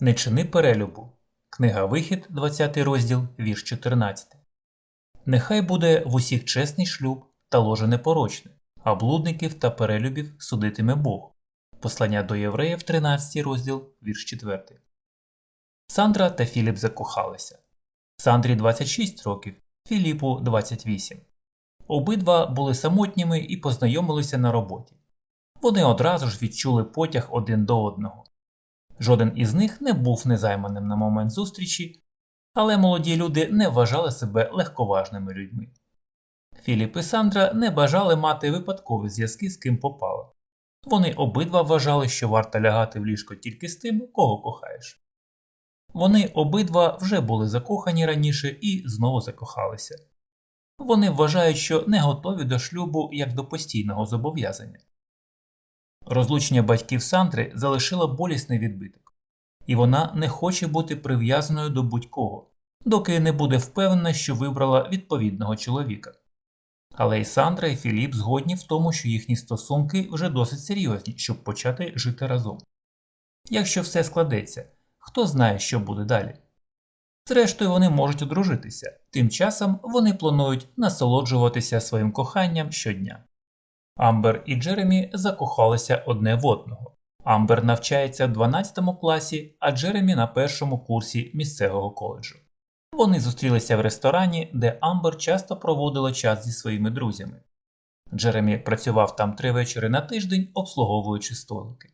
Не чини перелюбу. Книга Вихід, 20 розділ, вірш 14. Нехай буде в усіх чесний шлюб та ложе непорочне, а блудників та перелюбів судитиме Бог. Послання до євреїв, 13 розділ, вірш 4. Сандра та Філіп закохалися. Сандрі 26 років, Філіпу 28. Обидва були самотніми і познайомилися на роботі. Вони одразу ж відчули потяг один до одного. Жоден із них не був незайманим на момент зустрічі, але молоді люди не вважали себе легковажними людьми. Філіп і Сандра не бажали мати випадкові зв'язки з ким попало. Вони обидва вважали, що варто лягати в ліжко тільки з тим, кого кохаєш. Вони обидва вже були закохані раніше і знову закохалися. Вони вважають, що не готові до шлюбу як до постійного зобов'язання. Розлучення батьків Сандри залишило болісний відбиток, і вона не хоче бути прив'язаною до будь-кого, доки не буде впевнена, що вибрала відповідного чоловіка. Але і Сандра, і Філіп згодні в тому, що їхні стосунки вже досить серйозні, щоб почати жити разом. Якщо все складеться, хто знає, що буде далі. Зрештою, вони можуть одружитися, тим часом вони планують насолоджуватися своїм коханням щодня. Амбер і Джеремі закохалися одне в одного. Амбер навчається в 12 класі, а Джеремі на першому курсі місцевого коледжу. Вони зустрілися в ресторані, де Амбер часто проводила час зі своїми друзями. Джеремі працював там три вечори на тиждень, обслуговуючи столики.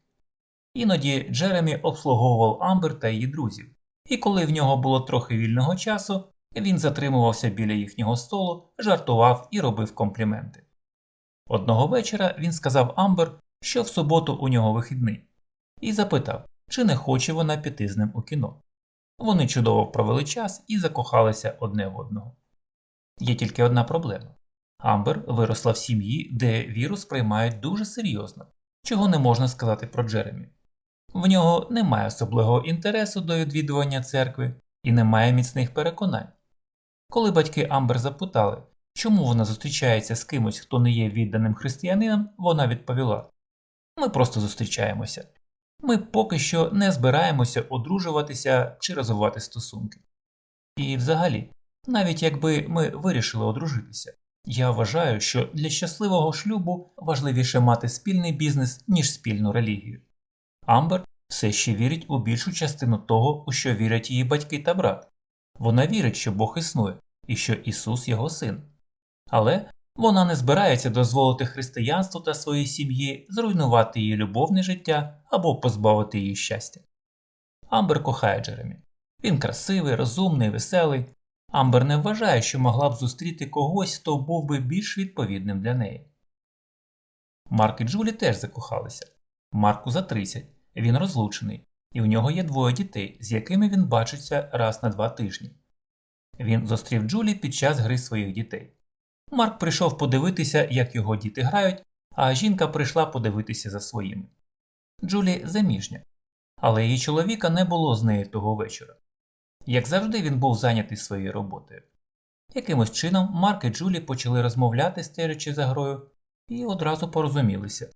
Іноді Джеремі обслуговував Амбер та її друзів, і коли в нього було трохи вільного часу, він затримувався біля їхнього столу, жартував і робив компліменти. Одного вечора він сказав Амбер, що в суботу у нього вихідний, і запитав, чи не хоче вона піти з ним у кіно. Вони чудово провели час і закохалися одне в одного. Є тільки одна проблема Амбер виросла в сім'ї, де віру сприймають дуже серйозно, чого не можна сказати про Джеремі. В нього немає особливого інтересу до відвідування церкви і немає міцних переконань. Коли батьки Амбер запитали, чому вона зустрічається з кимось, хто не є відданим християнином, вона відповіла: Ми просто зустрічаємося. Ми поки що не збираємося одружуватися чи розвивати стосунки. І взагалі, навіть якби ми вирішили одружитися, я вважаю, що для щасливого шлюбу важливіше мати спільний бізнес, ніж спільну релігію. Амбер все ще вірить у більшу частину того, у що вірять її батьки та брат. Вона вірить, що Бог існує і що Ісус його син. Але вона не збирається дозволити християнству та своїй сім'ї зруйнувати її любовне життя або позбавити її щастя. Амбер кохає Джеремі. Він красивий, розумний, веселий. Амбер не вважає, що могла б зустріти когось, хто був би більш відповідним для неї. Марк і Джулі теж закохалися. Марку за 30, він розлучений, і у нього є двоє дітей, з якими він бачиться раз на два тижні. Він зустрів Джулі під час гри своїх дітей. Марк прийшов подивитися, як його діти грають, а жінка прийшла подивитися за своїми. Джулі заміжня, але її чоловіка не було з нею того вечора. Як завжди, він був зайнятий своєю роботою. Якимось чином Марк і Джулі почали розмовляти, стежачи за грою, і одразу порозумілися.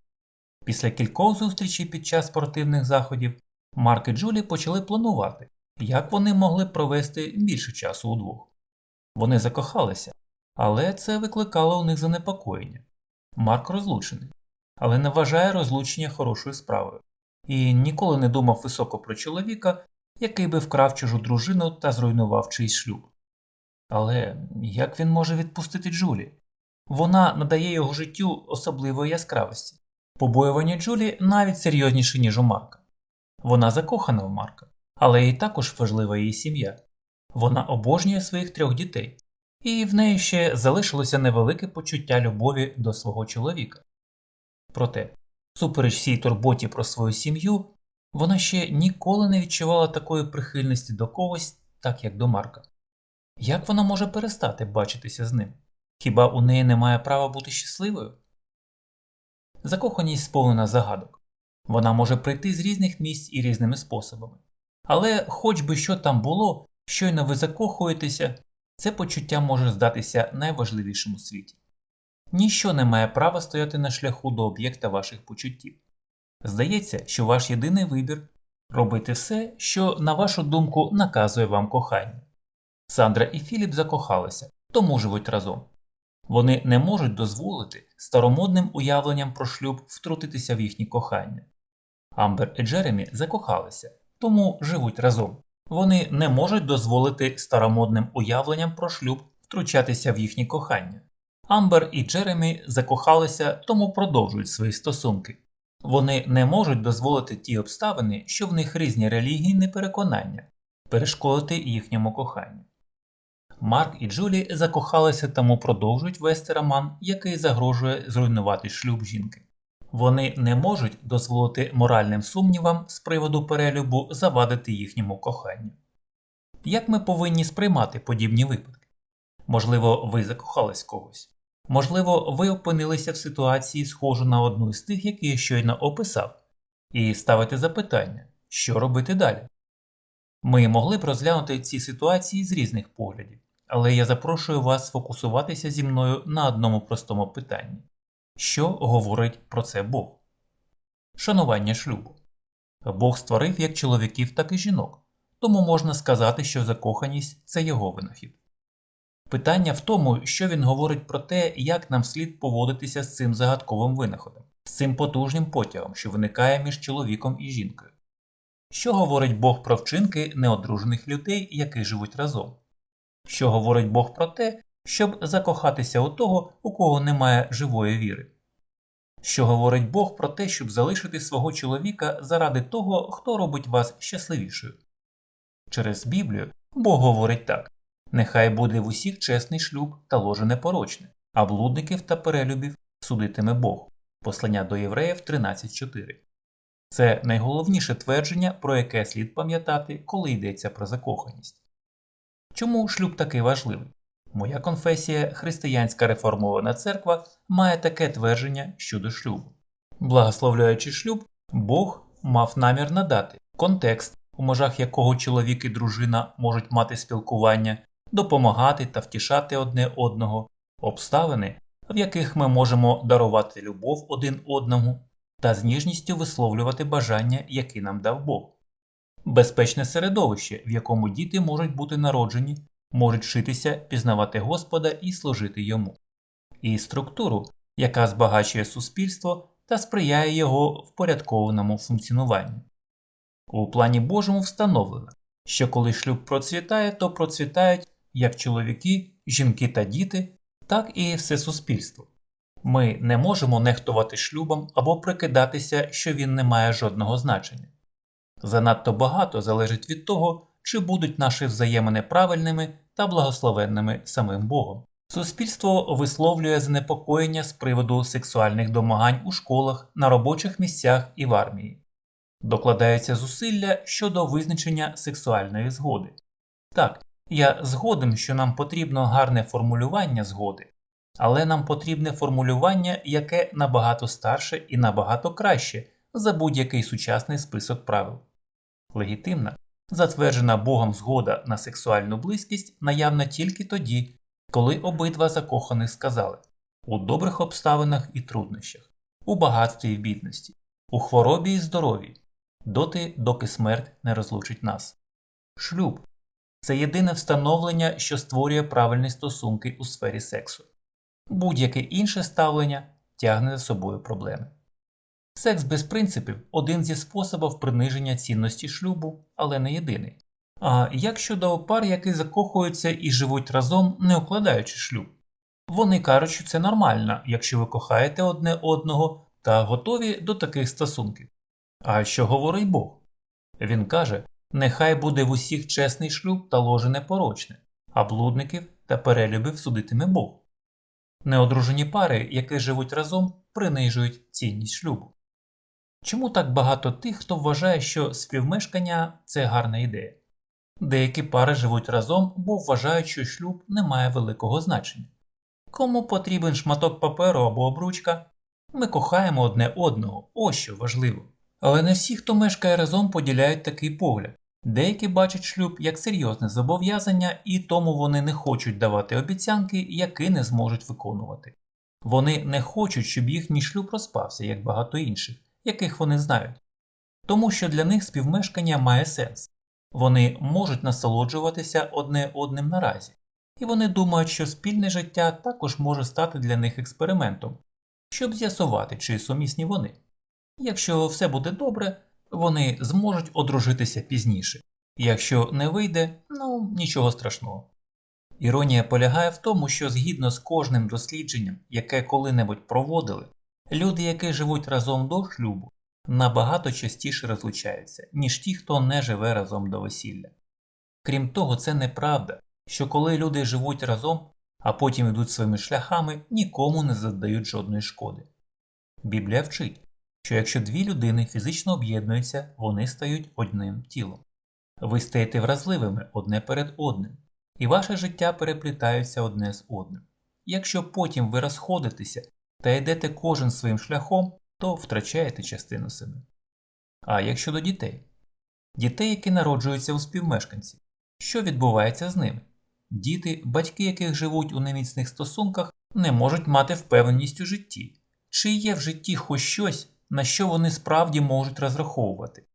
Після кількох зустрічей під час спортивних заходів Марк і Джулі почали планувати, як вони могли провести більше часу удвох. Вони закохалися, але це викликало у них занепокоєння. Марк розлучений, але не вважає розлучення хорошою справою і ніколи не думав високо про чоловіка, який би вкрав чужу дружину та зруйнував чийсь шлюб. Але як він може відпустити Джулі? Вона надає його життю особливої яскравості. Побоювання Джулі навіть серйозніше, ніж у Марка. Вона закохана в Марка, але їй також важлива її сім'я. Вона обожнює своїх трьох дітей, і в неї ще залишилося невелике почуття любові до свого чоловіка. Проте, супереч всій турботі про свою сім'ю, вона ще ніколи не відчувала такої прихильності до когось, так як до Марка. Як вона може перестати бачитися з ним? Хіба у неї немає права бути щасливою? Закоханість сповнена загадок. Вона може прийти з різних місць і різними способами. Але, хоч би що там було, щойно ви закохуєтеся, це почуття може здатися найважливішим у світі. Ніщо не має права стояти на шляху до об'єкта ваших почуттів. Здається, що ваш єдиний вибір робити все, що, на вашу думку, наказує вам кохання. Сандра і Філіп закохалися, тому живуть разом. Вони не можуть дозволити старомодним уявленням про шлюб втрутитися в їхнє кохання. Амбер і Джеремі закохалися, тому живуть разом. Вони не можуть дозволити старомодним уявленням про шлюб втручатися в їхнє кохання. Амбер і Джеремі закохалися, тому продовжують свої стосунки. Вони не можуть дозволити ті обставини, що в них різні релігійні переконання, перешкодити їхньому коханню. Марк і Джулі закохалися, тому продовжують вести роман, який загрожує зруйнувати шлюб жінки. Вони не можуть дозволити моральним сумнівам з приводу перелюбу завадити їхньому коханню. Як ми повинні сприймати подібні випадки? Можливо, ви закохались когось. Можливо, ви опинилися в ситуації, схожу на одну з тих, які я щойно описав, і ставите запитання, що робити далі. Ми могли б розглянути ці ситуації з різних поглядів, але я запрошую вас сфокусуватися зі мною на одному простому питанні що говорить про це Бог? Шанування шлюбу. Бог створив як чоловіків, так і жінок, тому можна сказати, що закоханість це його винахід. Питання в тому, що він говорить про те, як нам слід поводитися з цим загадковим винаходом, з цим потужним потягом, що виникає між чоловіком і жінкою. Що говорить Бог про вчинки неодружених людей, які живуть разом? Що говорить Бог про те, щоб закохатися у того, у кого немає живої віри? Що говорить Бог про те, щоб залишити свого чоловіка заради того, хто робить вас щасливішою? Через Біблію Бог говорить так: нехай буде в усіх чесний шлюб та ложе непорочне, а блудників та перелюбів судитиме Бог. Послання до євреїв 13.4. Це найголовніше твердження, про яке слід пам'ятати, коли йдеться про закоханість. Чому шлюб такий важливий? Моя конфесія, Християнська реформована церква, має таке твердження щодо шлюбу. Благословляючи шлюб, Бог мав намір надати контекст, у межах якого чоловік і дружина можуть мати спілкування, допомагати та втішати одне одного, обставини, в яких ми можемо дарувати любов один одному та з ніжністю висловлювати бажання, які нам дав Бог, безпечне середовище, в якому діти можуть бути народжені, можуть вчитися, пізнавати Господа і служити йому, і структуру, яка збагачує суспільство та сприяє його впорядкованому функціонуванню. У плані Божому встановлено, що коли шлюб процвітає, то процвітають як чоловіки, жінки та діти, так і все суспільство. Ми не можемо нехтувати шлюбом або прикидатися, що він не має жодного значення. Занадто багато залежить від того, чи будуть наші взаємини правильними та благословенними самим Богом. Суспільство висловлює занепокоєння з приводу сексуальних домагань у школах, на робочих місцях і в армії. Докладаються зусилля щодо визначення сексуальної згоди. Так, я згоден, що нам потрібно гарне формулювання згоди, але нам потрібне формулювання, яке набагато старше і набагато краще за будь-який сучасний список правил. Легітимна, затверджена Богом згода на сексуальну близькість наявна тільки тоді, коли обидва закоханих сказали у добрих обставинах і труднощах, у багатстві і бідності, у хворобі і здоров'ї, доти, доки смерть не розлучить нас. Шлюб це єдине встановлення, що створює правильні стосунки у сфері сексу. Будь-яке інше ставлення тягне за собою проблеми. Секс без принципів один зі способів приниження цінності шлюбу, але не єдиний. А як щодо пар, які закохуються і живуть разом, не укладаючи шлюб? Вони кажуть, що це нормально, якщо ви кохаєте одне одного та готові до таких стосунків. А що говорить Бог? Він каже: нехай буде в усіх чесний шлюб та ложе непорочне, а блудників та перелюбів судитиме Бог. Неодружені пари, які живуть разом, принижують цінність шлюбу. Чому так багато тих, хто вважає, що співмешкання це гарна ідея? Деякі пари живуть разом, бо вважають, що шлюб не має великого значення. Кому потрібен шматок паперу або обручка? Ми кохаємо одне одного, ось що важливо. Але не всі, хто мешкає разом, поділяють такий погляд. Деякі бачать шлюб як серйозне зобов'язання, і тому вони не хочуть давати обіцянки, які не зможуть виконувати. Вони не хочуть, щоб їхній шлюб розпався, як багато інших, яких вони знають. тому що для них співмешкання має сенс. Вони можуть насолоджуватися одне одним наразі, і вони думають, що спільне життя також може стати для них експериментом, щоб з'ясувати, чи сумісні вони. Якщо все буде добре, вони зможуть одружитися пізніше. Якщо не вийде, ну нічого страшного. Іронія полягає в тому, що згідно з кожним дослідженням, яке коли-небудь проводили, люди, які живуть разом до шлюбу, набагато частіше розлучаються, ніж ті, хто не живе разом до весілля. Крім того, це неправда, що коли люди живуть разом, а потім йдуть своїми шляхами, нікому не задають жодної шкоди. Біблія вчить, що якщо дві людини фізично об'єднуються, вони стають одним тілом. Ви стаєте вразливими одне перед одним, і ваше життя переплітаються одне з одним. Якщо потім ви розходитеся та йдете кожен своїм шляхом, то втрачаєте частину себе. А як щодо дітей? Дітей, які народжуються у співмешканців, що відбувається з ними? Діти, батьки яких живуть у неміцних стосунках, не можуть мати впевненість у житті, чи є в житті хоч щось, на що вони справді можуть розраховувати.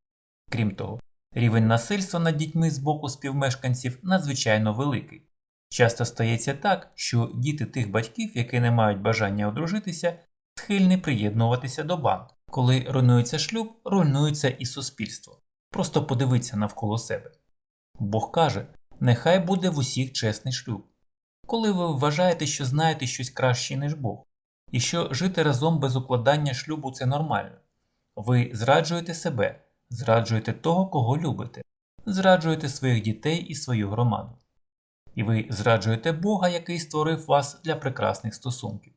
Крім того, рівень насильства над дітьми з боку співмешканців надзвичайно великий. Часто стається так, що діти тих батьків, які не мають бажання одружитися, схильні приєднуватися до банд. Коли руйнується шлюб, руйнується і суспільство. Просто подивіться навколо себе. Бог каже, нехай буде в усіх чесний шлюб. Коли ви вважаєте, що знаєте щось краще, ніж Бог, і що жити разом без укладання шлюбу це нормально, ви зраджуєте себе, зраджуєте того, кого любите, зраджуєте своїх дітей і свою громаду. І ви зраджуєте Бога, який створив вас для прекрасних стосунків.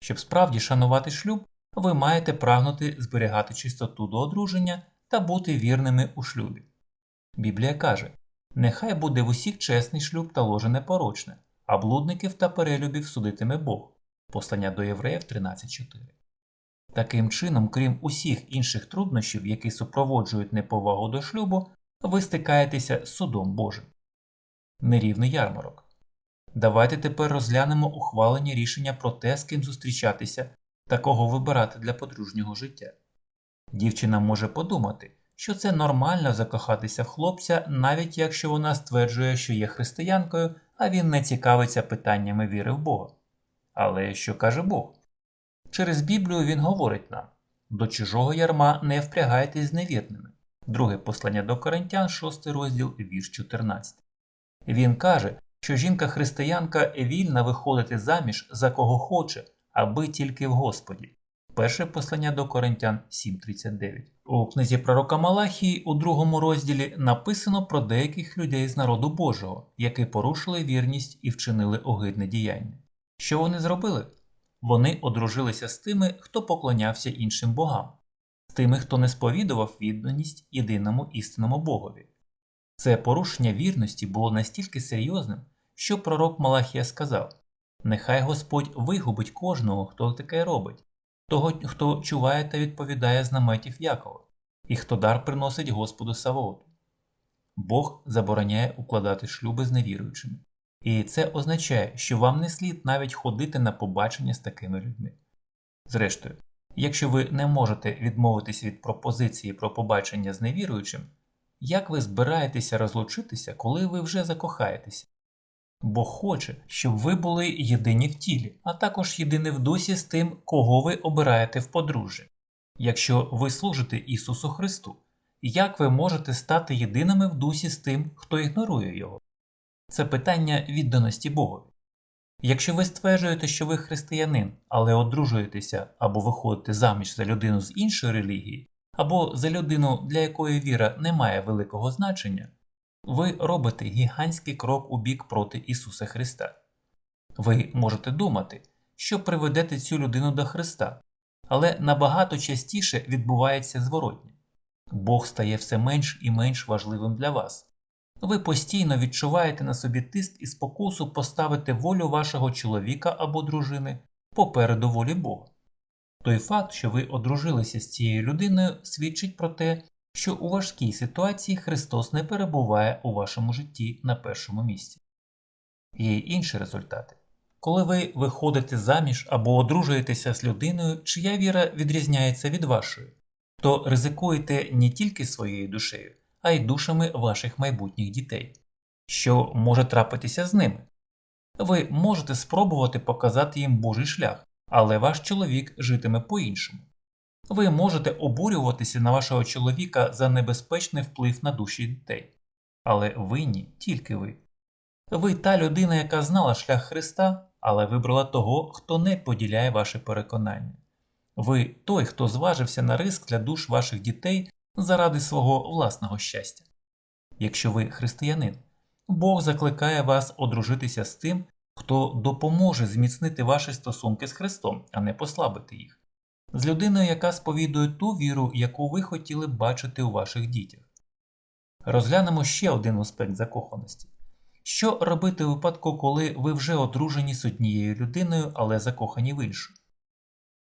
Щоб справді шанувати шлюб, ви маєте прагнути зберігати чистоту до одруження та бути вірними у шлюбі. Біблія каже: Нехай буде в усіх чесний шлюб та ложе непорочне, а блудників та перелюбів судитиме Бог. Послання до Євреїв 13.4. Таким чином, крім усіх інших труднощів, які супроводжують неповагу до шлюбу, ви стикаєтеся з судом Божим. Нерівний ярмарок. Давайте тепер розглянемо ухвалені рішення про те, з ким зустрічатися та кого вибирати для подружнього життя. Дівчина може подумати, що це нормально закохатися в хлопця, навіть якщо вона стверджує, що є християнкою, а він не цікавиться питаннями віри в Бога. Але що каже Бог? Через Біблію він говорить нам до чужого ярма не впрягайтесь з невірними. Друге послання до Коринтян, 6 розділ, вірш 14. Він каже, що жінка-християнка вільна виходити заміж за кого хоче, аби тільки в Господі. Перше послання до Коринтян 7.39. У книзі пророка Малахії у другому розділі написано про деяких людей з народу Божого, які порушили вірність і вчинили огидне діяння. Що вони зробили? Вони одружилися з тими, хто поклонявся іншим богам, з тими, хто не сповідував відданість єдиному істинному Богові. Це порушення вірності було настільки серйозним, що пророк Малахія сказав: Нехай Господь вигубить кожного, хто таке робить, того, хто чуває та відповідає з наметів Якова, і хто дар приносить Господу Савооту. Бог забороняє укладати шлюби з невіруючими. І це означає, що вам не слід навіть ходити на побачення з такими людьми. Зрештою, якщо ви не можете відмовитися від пропозиції про побачення з невіруючим, як ви збираєтеся розлучитися, коли ви вже закохаєтеся? Бог хоче, щоб ви були єдині в тілі, а також єдині в дусі з тим, кого ви обираєте в подружжя. Якщо ви служите Ісусу Христу, як ви можете стати єдиними в дусі з тим, хто ігнорує Його? Це питання відданості Богові. Якщо ви стверджуєте, що ви християнин, але одружуєтеся або виходите заміж за людину з іншої релігії, або за людину, для якої віра не має великого значення, ви робите гігантський крок у бік проти Ісуса Христа. Ви можете думати, що приведете цю людину до Христа, але набагато частіше відбувається зворотнє. Бог стає все менш і менш важливим для вас. Ви постійно відчуваєте на собі тиск і спокусу поставити волю вашого чоловіка або дружини попереду волі Бога. Той факт, що ви одружилися з цією людиною, свідчить про те, що у важкій ситуації Христос не перебуває у вашому житті на першому місці. Є й інші результати. Коли ви виходите заміж або одружуєтеся з людиною, чия віра відрізняється від вашої, то ризикуєте не тільки своєю душею, а й душами ваших майбутніх дітей. Що може трапитися з ними? Ви можете спробувати показати їм Божий шлях, але ваш чоловік житиме по-іншому. Ви можете обурюватися на вашого чоловіка за небезпечний вплив на душі дітей. Але винні тільки ви. Ви та людина, яка знала шлях Христа, але вибрала того, хто не поділяє ваше переконання. Ви той, хто зважився на риск для душ ваших дітей заради свого власного щастя. Якщо ви християнин, Бог закликає вас одружитися з тим, хто допоможе зміцнити ваші стосунки з Христом, а не послабити їх, з людиною, яка сповідує ту віру, яку ви хотіли б бачити у ваших дітях. Розглянемо ще один аспект закоханості. Що робити у випадку, коли ви вже одружені з однією людиною, але закохані в іншу?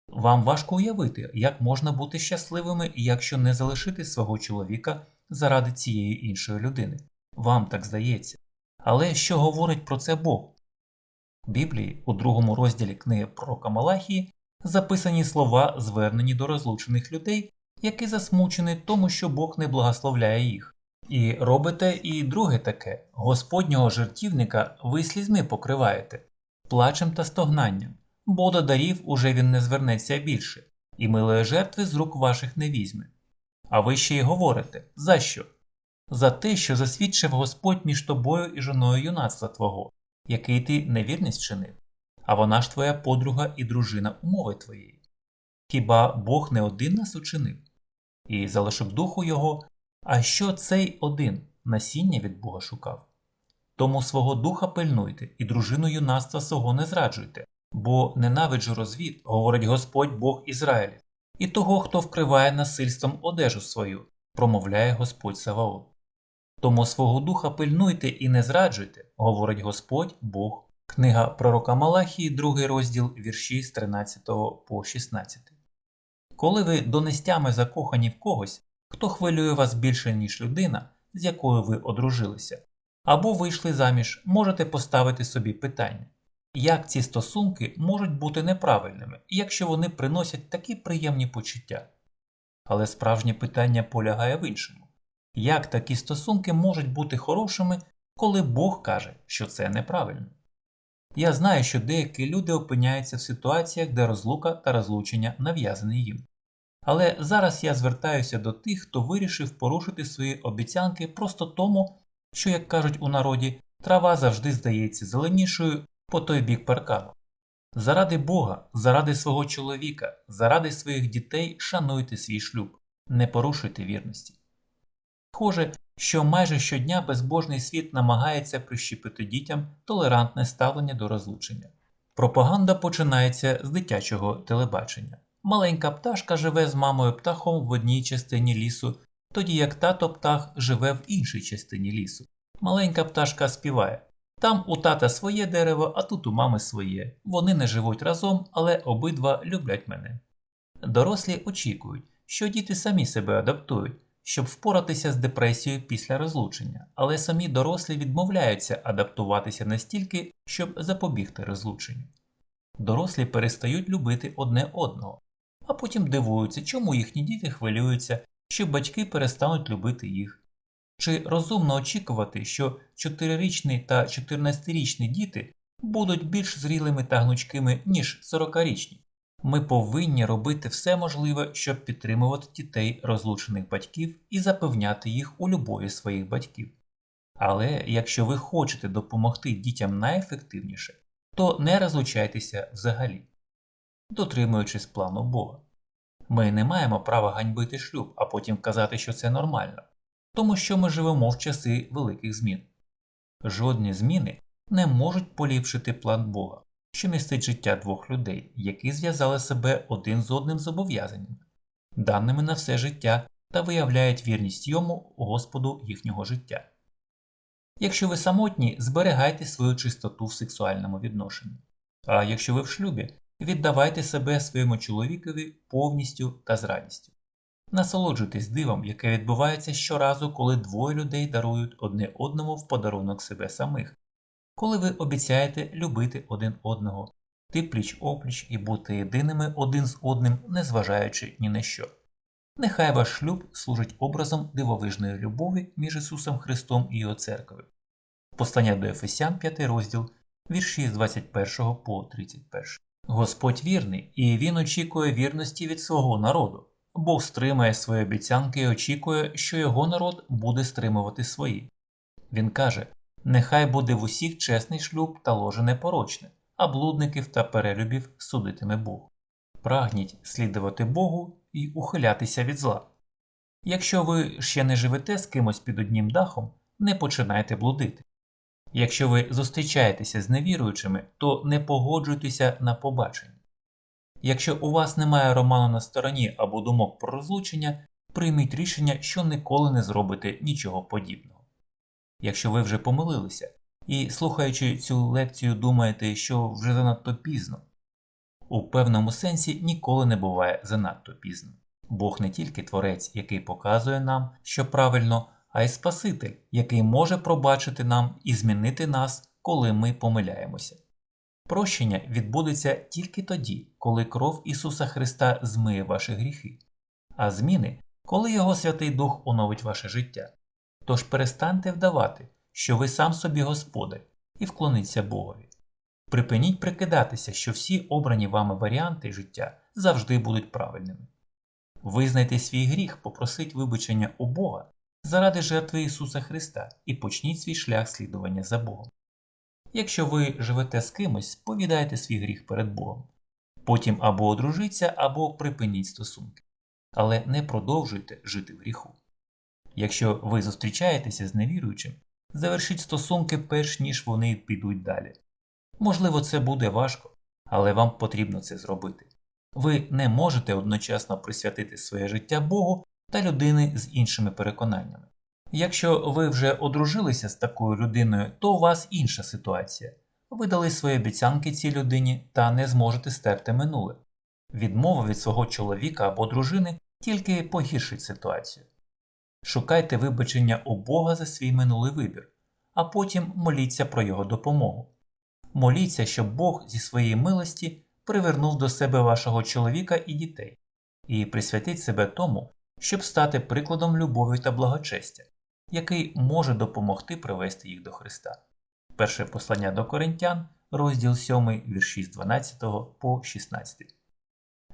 Вам важко уявити, як можна бути щасливими, якщо не залишити свого чоловіка заради цієї іншої людини. Вам так здається. Але що говорить про це Бог? Біблії у другому розділі книги пророка Малахії записані слова, звернені до розлучених людей, які засмучені тому, що Бог не благословляє їх. І робите і друге таке Господнього жертівника ви слізьми покриваєте, плачем та стогнанням, бо до дарів уже він не звернеться більше, і милої жертви з рук ваших не візьме. А ви ще й говорите за що? За те, що засвідчив Господь між тобою і жоною юнацтва твого, який ти невірність чинив, а вона ж твоя подруга і дружина умови твоєї. Хіба Бог не один нас учинив? І залишок духу його, а що цей один насіння від Бога шукав? Тому свого духа пильнуйте і дружину юнацтва свого не зраджуйте, бо ненавиджу розвід, говорить Господь Бог Ізраїлів, і того, хто вкриває насильством одежу свою, промовляє Господь Саваот. Тому свого духа пильнуйте і не зраджуйте, говорить Господь Бог. Книга пророка Малахії, другий розділ вірші з 13 по 16. Коли ви донестями закохані в когось, хто хвилює вас більше, ніж людина, з якою ви одружилися, або вийшли заміж, можете поставити собі питання, як ці стосунки можуть бути неправильними, якщо вони приносять такі приємні почуття. Але справжнє питання полягає в іншому як такі стосунки можуть бути хорошими, коли Бог каже, що це неправильно? Я знаю, що деякі люди опиняються в ситуаціях, де розлука та розлучення нав'язані їм. Але зараз я звертаюся до тих, хто вирішив порушити свої обіцянки просто тому, що, як кажуть у народі, трава завжди здається зеленішою по той бік паркану. Заради Бога, заради свого чоловіка, заради своїх дітей шануйте свій шлюб, не порушуйте вірності. Схоже, що майже щодня безбожний світ намагається прищепити дітям толерантне ставлення до розлучення. Пропаганда починається з дитячого телебачення. Маленька пташка живе з мамою птахом в одній частині лісу, тоді як тато птах живе в іншій частині лісу. Маленька пташка співає там у тата своє дерево, а тут у мами своє. Вони не живуть разом, але обидва люблять мене. Дорослі очікують, що діти самі себе адаптують, щоб впоратися з депресією після розлучення, але самі дорослі відмовляються адаптуватися настільки, щоб запобігти розлученню. Дорослі перестають любити одне одного, а потім дивуються, чому їхні діти хвилюються, що батьки перестануть любити їх. Чи розумно очікувати, що 4-річні та 14-річні діти будуть більш зрілими та гнучкими, ніж 40-річні? Ми повинні робити все можливе, щоб підтримувати дітей розлучених батьків і запевняти їх у любові своїх батьків. Але якщо ви хочете допомогти дітям найефективніше, то не розлучайтеся взагалі, дотримуючись плану Бога. Ми не маємо права ганьбити шлюб, а потім казати, що це нормально, тому що ми живемо в часи великих змін. Жодні зміни не можуть поліпшити план Бога що містить життя двох людей, які зв'язали себе один з одним зобов'язаннями, даними на все життя та виявляють вірність йому Господу їхнього життя. Якщо ви самотні, зберігайте свою чистоту в сексуальному відношенні, а якщо ви в шлюбі, віддавайте себе своєму чоловікові повністю та з радістю. Насолоджуйтесь дивом, яке відбувається щоразу, коли двоє людей дарують одне одному в подарунок себе самих, коли ви обіцяєте любити один одного, ти пліч опліч і бути єдиними один з одним, незважаючи ні на що. Нехай ваш шлюб служить образом дивовижної любові між Ісусом Христом і Його церквою. Послання до Ефесян, 5 розділ, вірші з 21 по 31. Господь вірний, і Він очікує вірності від свого народу. Бог стримає свої обіцянки і очікує, що його народ буде стримувати свої. Він каже: Нехай буде в усіх чесний шлюб та ложе непорочне, а блудників та перелюбів судитиме Бог. Прагніть слідувати Богу і ухилятися від зла. Якщо ви ще не живете з кимось під одним дахом, не починайте блудити. Якщо ви зустрічаєтеся з невіруючими, то не погоджуйтеся на побачення. Якщо у вас немає роману на стороні або думок про розлучення, прийміть рішення, що ніколи не зробите нічого подібного. Якщо ви вже помилилися і, слухаючи цю лекцію, думаєте, що вже занадто пізно, у певному сенсі ніколи не буває занадто пізно. Бог не тільки творець, який показує нам, що правильно, а й Спаситель, який може пробачити нам і змінити нас, коли ми помиляємося. Прощення відбудеться тільки тоді, коли кров Ісуса Христа змиє ваші гріхи, а зміни, коли Його Святий Дух оновить ваше життя. Тож перестаньте вдавати, що ви сам собі Господар, і вклоніться Богові. Припиніть прикидатися, що всі обрані вами варіанти життя завжди будуть правильними. Визнайте свій гріх, попросіть вибачення у Бога заради жертви Ісуса Христа і почніть свій шлях слідування за Богом. Якщо ви живете з кимось, сповідайте свій гріх перед Богом. Потім або одружіться, або припиніть стосунки. Але не продовжуйте жити в гріху. Якщо ви зустрічаєтеся з невіруючим, завершіть стосунки перш ніж вони підуть далі. Можливо, це буде важко, але вам потрібно це зробити. Ви не можете одночасно присвятити своє життя Богу та людини з іншими переконаннями. Якщо ви вже одружилися з такою людиною, то у вас інша ситуація. Ви дали свої обіцянки цій людині та не зможете стерти минуле. Відмова від свого чоловіка або дружини тільки погіршить ситуацію. Шукайте вибачення у Бога за свій минулий вибір, а потім моліться про його допомогу. Моліться, щоб Бог зі своєї милості привернув до себе вашого чоловіка і дітей, і присвятіть себе тому, щоб стати прикладом любові та благочестя, який може допомогти привести їх до Христа. Перше послання до Коринтян, розділ 7, вірші з 12 по 16.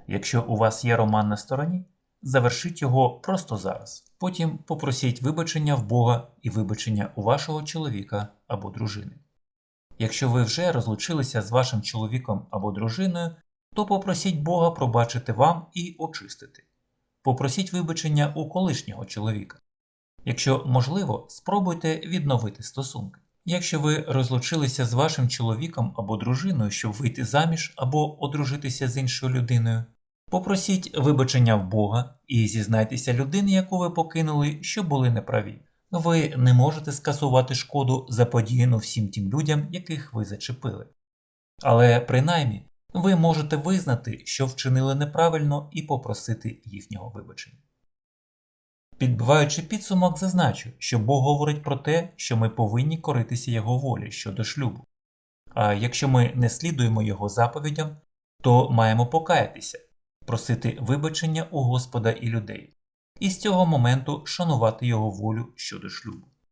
Якщо у вас є роман на стороні, завершіть його просто зараз. Потім попросіть вибачення в Бога і вибачення у вашого чоловіка або дружини. Якщо ви вже розлучилися з вашим чоловіком або дружиною, то попросіть Бога пробачити вам і очистити. Попросіть вибачення у колишнього чоловіка. Якщо можливо, спробуйте відновити стосунки. Якщо ви розлучилися з вашим чоловіком або дружиною, щоб вийти заміж або одружитися з іншою людиною, попросіть вибачення в Бога і зізнайтеся людині, яку ви покинули, що були неправі. Ви не можете скасувати шкоду, заподіяну всім тим людям, яких ви зачепили. Але принаймні ви можете визнати, що вчинили неправильно, і попросити їхнього вибачення. Підбиваючи підсумок, зазначу, що Бог говорить про те, що ми повинні коритися Його волі щодо шлюбу. А якщо ми не слідуємо Його заповідям, то маємо покаятися, просити вибачення у Господа і людей, і з цього моменту шанувати Його волю щодо шлюбу.